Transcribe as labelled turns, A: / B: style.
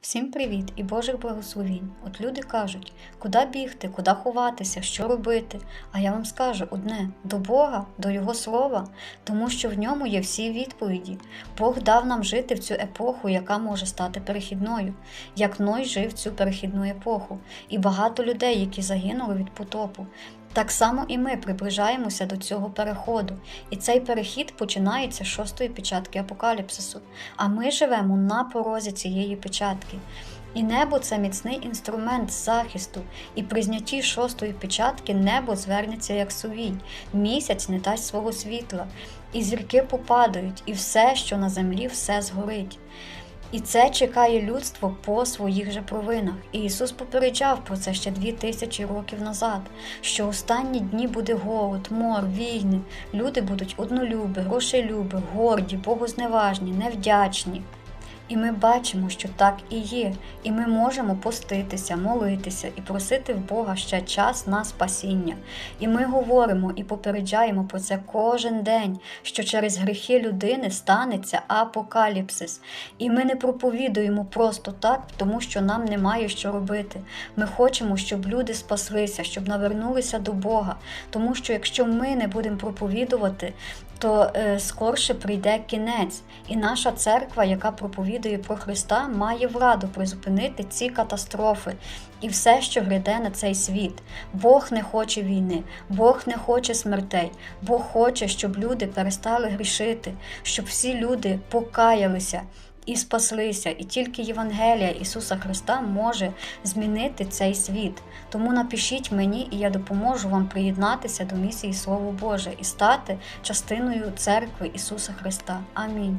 A: Всім привіт і Божих благословінь. От люди кажуть, куди бігти, куди ховатися, що робити. А я вам скажу одне: до Бога, до Його слова, тому що в ньому є всі відповіді. Бог дав нам жити в цю епоху, яка може стати перехідною, як Ной жив цю перехідну епоху, і багато людей, які загинули від потопу. Так само і ми приближаємося до цього переходу, і цей перехід починається з шостої печатки апокаліпсису. А ми живемо на порозі цієї печатки. І небо це міцний інструмент захисту, і при знятті шостої печатки небо звернеться як сувій, місяць не дасть свого світла, і зірки попадають, і все, що на землі, все згорить. І це чекає людство по своїх же провинах. І Ісус попереджав про це ще дві тисячі років назад, що останні дні буде голод, мор, війни. Люди будуть однолюби, грошелюби, горді, богозневажні, невдячні. І ми бачимо, що так і є, і ми можемо поститися, молитися і просити в Бога ще час на спасіння. І ми говоримо і попереджаємо про це кожен день, що через гріхи людини станеться апокаліпсис. І ми не проповідуємо просто так, тому що нам немає що робити. Ми хочемо, щоб люди спаслися, щоб навернулися до Бога. Тому що якщо ми не будемо проповідувати, то е, скорше прийде кінець, і наша церква, яка проповідує про Христа, має владу призупинити ці катастрофи і все, що гряде на цей світ. Бог не хоче війни, Бог не хоче смертей, Бог хоче, щоб люди перестали грішити, щоб всі люди покаялися. І спаслися, і тільки Євангелія Ісуса Христа може змінити цей світ. Тому напишіть мені, і я допоможу вам приєднатися до місії Слово Боже і стати частиною церкви Ісуса Христа. Амінь.